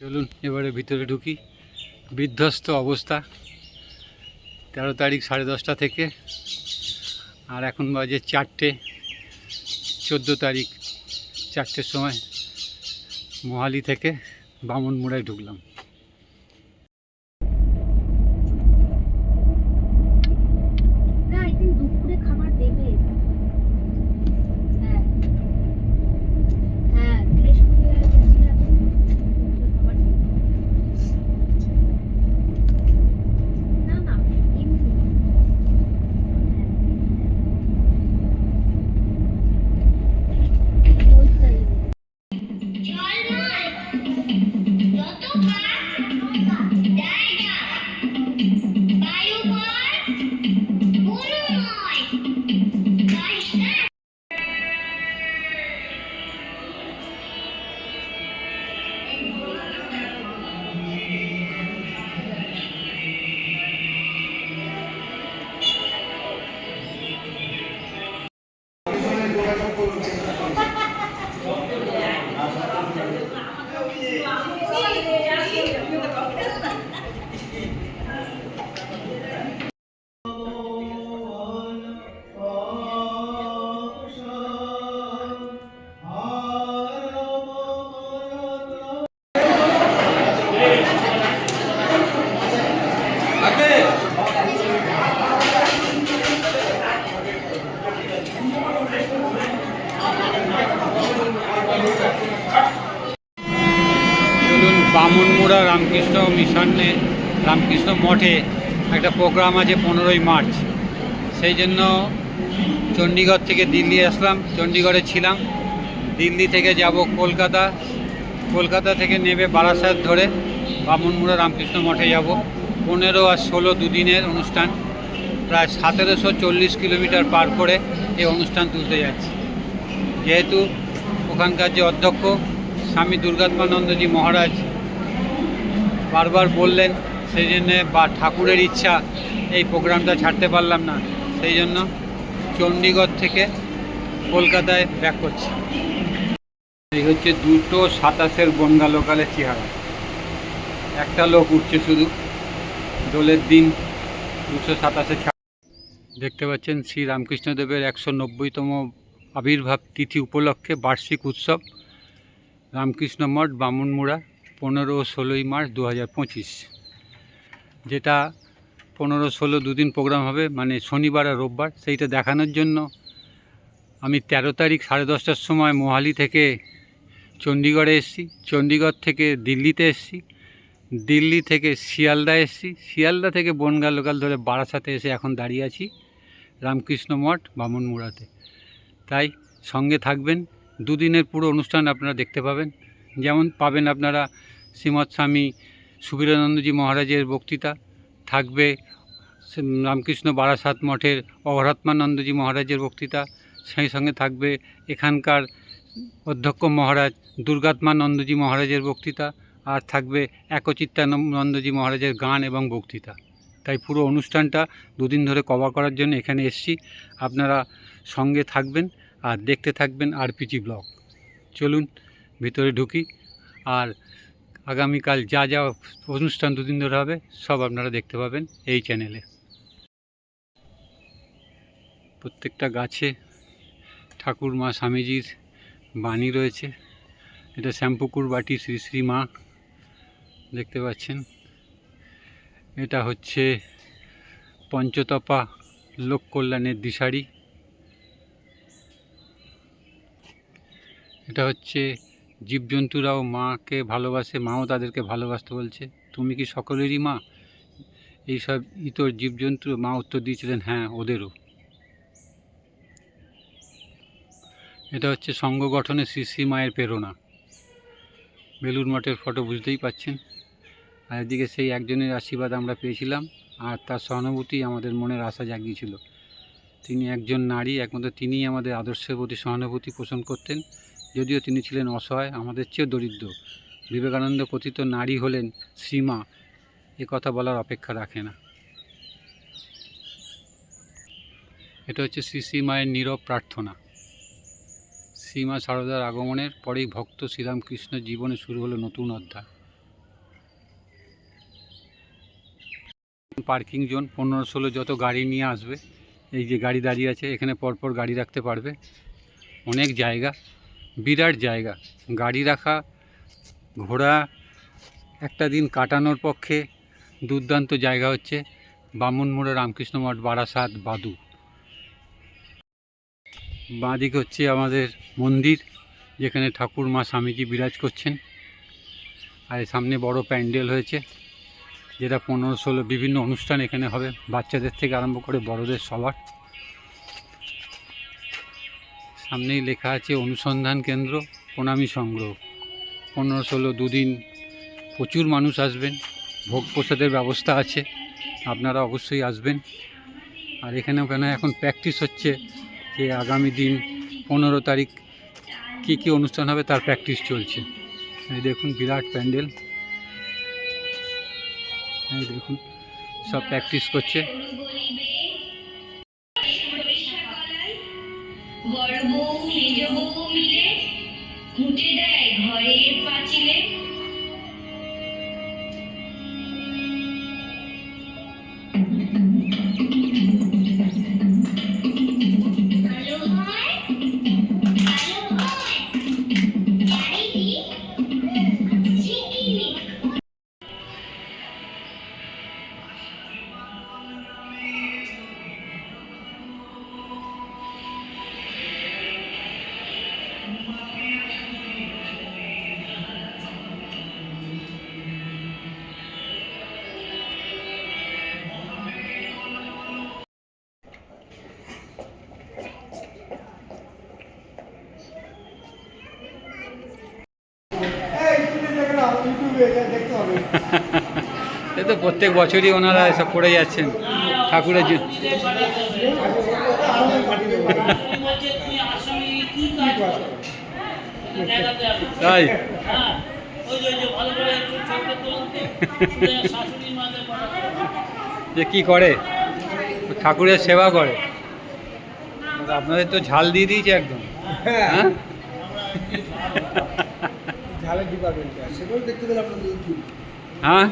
চলুন, এবারে ভিতরে ঢুকি। বিধ্বস্ত অবস্থা। তেরো তারিখ সাড়ে দশটা থেকে। আর এখন বাজে চারটে, চোদ্দ তারিখ, চারটের সময়, মোহালি থেকে বামনমুড়ায় ঢুকলাম। একটা প্রোগ্রাম আছে পনেরোই মার্চ। সেই জন্য চণ্ডীগড় থেকে দিল্লি আসলাম, চণ্ডীগড়ে ছিলাম। দিল্লি থেকে যাব কলকাতা। কলকাতা থেকে নেবে বারাসাত ধরে বামনমুড়া রামকৃষ্ণ মঠে যাব। পনেরো আর ষোলো দুদিনের অনুষ্ঠান। প্রায় সতেরোশো চল্লিশ কিলোমিটার পার করে এই অনুষ্ঠান তুলতে যাচ্ছি। যেহেতু ওখানকার যে অধ্যক্ষ স্বামী দুর্গাত্মানন্দজি মহারাজ বারবার বললেন সেই জন্যে বা ঠাকুরের ইচ্ছা এই প্রোগ্রামটা ছাড়তে পারলাম না। সেই জন্য চণ্ডীগড় থেকে কলকাতায় ব্যাক করছি। এই হচ্ছে দুটো সাতাশের বনগা লোকালের চেহারা। একটা লোক উঠছে শুধু। দোলের দিন দুশো সাতাশে দেখতে পাচ্ছেন শ্রী রামকৃষ্ণদেবের একশো নব্বইতম আবির্ভাব তিথি উপলক্ষে বার্ষিক উৎসব রামকৃষ্ণ মঠ, বামুনমুড়া, পনেরো ষোলোই মার্চ দু হাজার পঁচিশ। যেটা পনেরো ষোলো দুদিন প্রোগ্রাম হবে মানে শনিবার আর রোববার, সেইটা দেখানোর জন্য আমি তেরো তারিখ সাড়ে দশটার সময় মোহালি থেকে চণ্ডীগড়ে এসেছি। চণ্ডীগড় থেকে দিল্লিতে এসেছি। দিল্লি থেকে শিয়ালদা এসেছি। শিয়ালদা থেকে বনগা লোকাল ধরে বারাসাতে এসে এখন দাঁড়িয়ে আছি, রামকৃষ্ণ মঠ, বামুনমুড়াতে। তাই সঙ্গে থাকবেন। দুদিনের পুরো অনুষ্ঠান আপনারা দেখতে পাবেন। যেমন পাবেন আপনারা শ্রীমৎ স্বামী সুবীরানন্দজি মহারাজের বক্তৃতা থাকবে। রামকৃষ্ণ বারাসাত মঠের অঘরাত্মানন্দজি মহারাজের বক্তৃতা সেই সঙ্গে থাকবে। এখানকার অধ্যক্ষ মহারাজ দুর্গাত্মানন্দজি মহারাজের বক্তৃতা আর থাকবে একচিত্তানন্দজি মহারাজের গান এবং বক্তৃতা। তাই পুরো অনুষ্ঠানটা দুদিন ধরে কভার করার জন্য এখানে এসেছি। আপনারা সঙ্গে থাকবেন আর দেখতে থাকবেন আরপিজি ব্লগ। চলুন, ভিতরে ঢুকি। আর আগামীকাল যা যা অনুষ্ঠান দুদিন ধরে হবে, সব আপনারা দেখতে পাবেন এই চ্যানেলে। প্রত্যেকটা গাছে ঠাকুর মা স্বামীজির বাণী রয়েছে। এটা শ্যামপুকুর বাটি শ্রী শ্রী মা, দেখতে পাচ্ছেন। এটা হচ্ছে পঞ্চতপা লোক কল্যাণের দিশারি। এটা হচ্ছে জীবজন্তুরাও মাকে ভালোবাসে, মাও তাদেরকে ভালোবাসতে বলছে। তুমি কি সকলেরই মা? এইসব ইতর জীবজন্তু মা উত্তর দিয়েছিলেন হ্যাঁ ওদেরও। এটা হচ্ছে সংঘ গঠনে শ্রী শ্রী মায়ের প্রেরণা। বেলুর মঠের ফটো বুঝতেই পাচ্ছেন। আর এদিকে সেই একজনের আশীর্বাদ আমরা পেয়েছিলাম, আর তার সহানুভূতি আমাদের মনের আশা জাগিয়েছিল। তিনি একজন নারী, একমাত্র তিনিই আমাদের আদর্শের প্রতি সহানুভূতি পোষণ করতেন। যদিও তিনি ছিলেন অসহায়, আমাদের চেয়েও দরিদ্র। বিবেকানন্দ কথিত নারী হলেন সীমা, এ কথা বলার অপেক্ষা রাখে না। এটা হচ্ছে শ্রী শ্রীমায়ের নীরব প্রার্থনা। শ্রীমা সারদার আগমনের পরেই ভক্ত শ্রীরামকৃষ্ণের জীবনে শুরু হলো নতুন অধ্যায়। পার্কিং জোন, পনেরো ষোলো যত গাড়ি নিয়ে আসবে, এই যে গাড়ি দাঁড়িয়ে আছে, এখানে পরপর গাড়ি রাখতে পারবে। অনেক জায়গা। বিরাট জায়গা। গাড়ি রাখা, ঘোড়া, একটা দিন কাটানোর পক্ষে দুর্দান্ত জায়গা হচ্ছে বামুনমোড়া রামকৃষ্ণ মঠ, বারাসাত, বাদু। বাঁদিকে হচ্ছে আমাদের মন্দির, যেখানে ঠাকুর মা স্বামীজি বিরাজ করছেন। আর সামনে বড় প্যান্ডেল হয়েছে, যেটা পনেরো ষোলো বিভিন্ন অনুষ্ঠান এখানে হবে। বাচ্চাদের থেকে আরম্ভ করে বড়দের সবার। সামনেই লেখা আছে অনুসন্ধান কেন্দ্র, প্রণামী সংগ্রহ। পনেরো ষোলো দুদিন প্রচুর মানুষ আসবেন, ভোগ প্রসাদের ব্যবস্থা আছে, আপনারা অবশ্যই আসবেন। আর এখানে ওখানে এখন প্র্যাকটিস হচ্ছে যে আগামী দিন পনেরো তারিখ কী কী অনুষ্ঠান হবে তার প্র্যাকটিস চলছে। এই দেখুন বিরাট প্যান্ডেল। দেখুন, সব প্র্যাকটিস করছে। বড় বউ মেজ বউ মিলে ঘুটে দেয় ঘরের পাঁচিলে। এ তো প্রত্যেক বছরই ওনারা এসব করে যাচ্ছেন ঠাকুরের জন্য। তাই? যে কি করে? ঠাকুরের সেবা করে। আপনাদের তো ঝাল দিয়ে দিয়েছে একদম। হ্যাঁ? ঝালের ডিপার্টমেন্টে সেগুলো দেখতে গেলে আপনাদের ইউটিউব হ্যাঁ?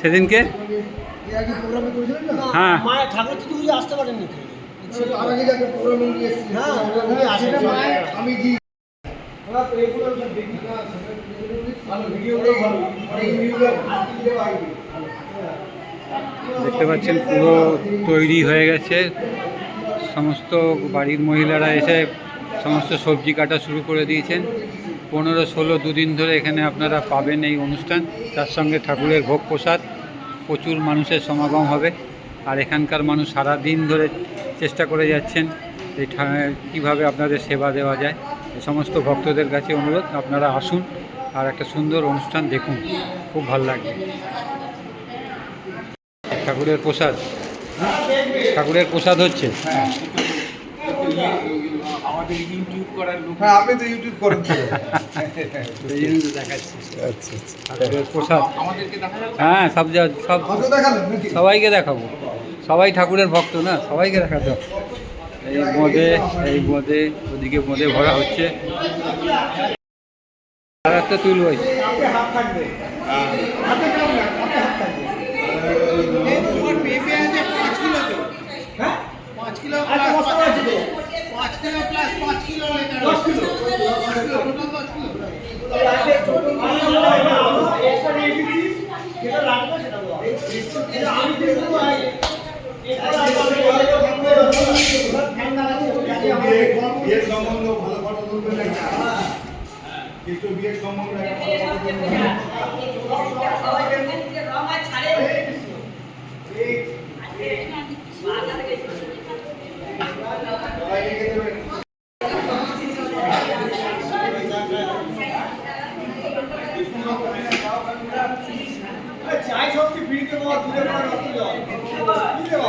সেদিনকে? এর আগে প্রোগ্রামে করেছিলেন না হ্যাঁ। মায়ের ঠাকুর পুজো আসতে পারেননি তার আগে যাকে প্রোগ্রামে নিয়ে এসেছি। হ্যাঁ, উনি আসেন। আমি জি আমরা তো এগুলো দেখি না ভালো ভিডিওগুলো ভালো। অনেক ভিডিওগুলো ভালো। দেখতে পাচ্ছেন পুরো তৈরি হয়ে গেছে। সমস্ত বাড়ির মহিলারা এসে সমস্ত সবজি কাটা শুরু করে দিয়েছেন। পনেরো ষোলো দুদিন ধরে এখানে আপনারা পাবেন এই অনুষ্ঠান। তার সঙ্গে ঠাকুরের ভোগ প্রসাদ, প্রচুর মানুষের সমাগম হবে। আর এখানকার মানুষ সারা দিন ধরে চেষ্টা করে যাচ্ছেন এই কীভাবে আপনাদের সেবা দেওয়া যায়। এই সমস্ত ভক্তদের কাছে অনুরোধ, আপনারা আসুন আর একটা সুন্দর অনুষ্ঠান দেখুন। খুব ভালো লাগবে। ঠাকুরের প্রসাদ। ঠাকুরের প্রসাদ হচ্ছে? আমাদের ইউটিউব করার লোক হ্যাঁ আপনি তো ইউটিউব করেন তো। সেই জন্য তো দেখাচ্ছি আচ্ছা আচ্ছা আমাদেরকে হ্যাঁ সব যা- সব সবাইকে দেখাবো। সবাই ঠাকুরের ভক্ত না সবাইকে দেখাতে এই মদে এই মদে ওদিকে মদে ভরা হচ্ছে। আর একটা হাত থাকবে হাতে কেমন না আপনি হাত থাকবে তোমার পেঁপে আছে পাঁচ কিলো তো হ্যাঁ পাঁচ কিলো আচ্ছা বস্তা আছে তো পাঁচ কিলো প্লাস পাঁচ কিলো দশ কিলো টোটাল দশ কিলো আজকে ছোট এক্সট্রা নিয়ে দিচ্ছি যেটা লাগবে সেটা দেবো এটা আমি দিয়ে দেবো আর বিয়ের সম্বন্ধ ভালো ফটো তুলবেন একটা কিন্তু বিয়ের সম্বন্ধ চাই দূরে বাবা রক্ত দেওয়া কি দেবো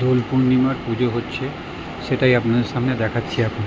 দোল পূর্ণিমার পুজো হচ্ছে সেটাই আপনাদের সামনে দেখাচ্ছি এখন।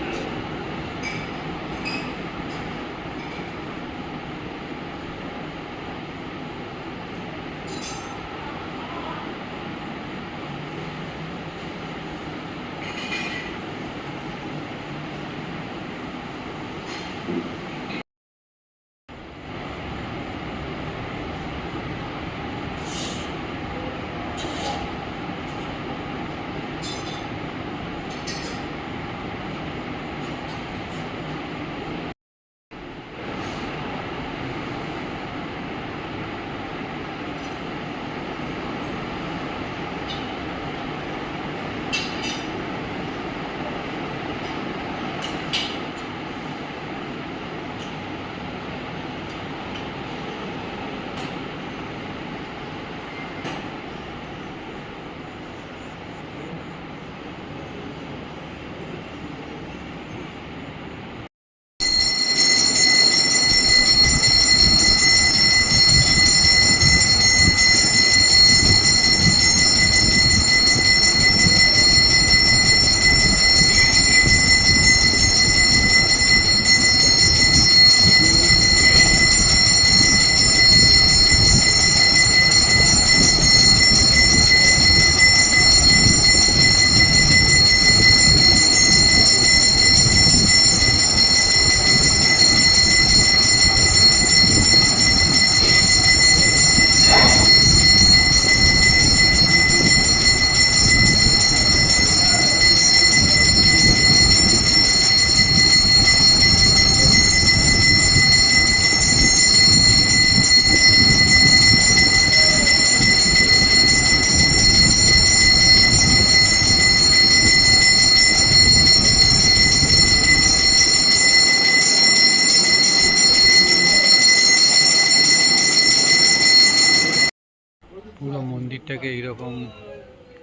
পুরো মন্দিরটাকে এইরকম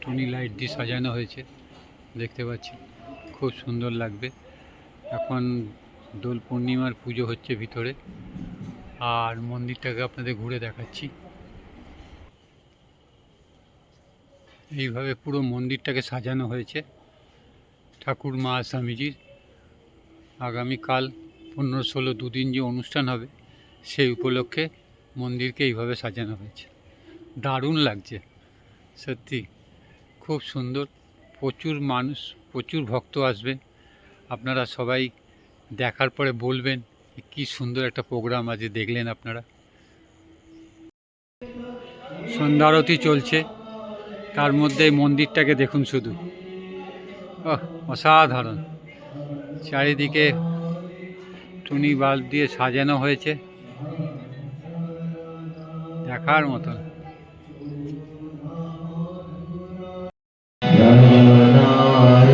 টুনি লাইট দিয়ে সাজানো হয়েছে, দেখতে পাচ্ছি খুব সুন্দর লাগবে। এখন দোল পূর্ণিমার পুজো হচ্ছে ভিতরে। আর মন্দিরটাকে আপনাদের ঘুরে দেখাচ্ছি। এইভাবে পুরো মন্দিরটাকে সাজানো হয়েছে। ঠাকুর মা স্বামীজির। আগামীকাল পনেরো ষোলো দুদিন যে অনুষ্ঠান হবে, সেই উপলক্ষে মন্দিরকে এইভাবে সাজানো হয়েছে। দারুণ লাগছে, সত্যি। খুব সুন্দর, প্রচুর মানুষ, প্রচুর ভক্ত আসবে। আপনারা সবাই দেখার পরে বলবেন কি সুন্দর একটা প্রোগ্রাম আজ দেখলেন আপনারা। সন্ধ্যা আরতি চলছে, তার মধ্যে মন্দিরটাকে দেখুন শুধু। অসাধারণ। চারিদিকে টুনি বাল্ব দিয়ে সাজানো হয়েছে। দেখার মতন।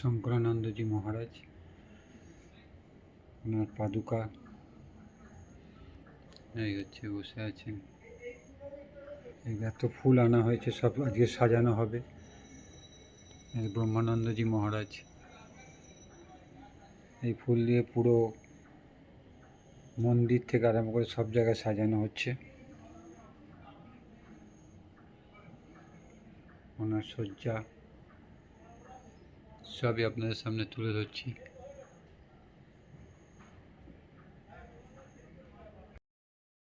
শঙ্করানন্দজি মহারাজ। ওনার পাদুকা। এই হচ্ছে বসে আছেন। এত ফুল আনা হয়েছে, সব আজকে সাজানো হবে। ব্রহ্মানন্দজি মহারাজ। এই ফুল দিয়ে পুরো মন্দির থেকে আরম্ভ করে সব জায়গায় সাজানো হচ্ছে। ওনার শয্যা সবই আপনাদের সামনে তুলে ধরছি।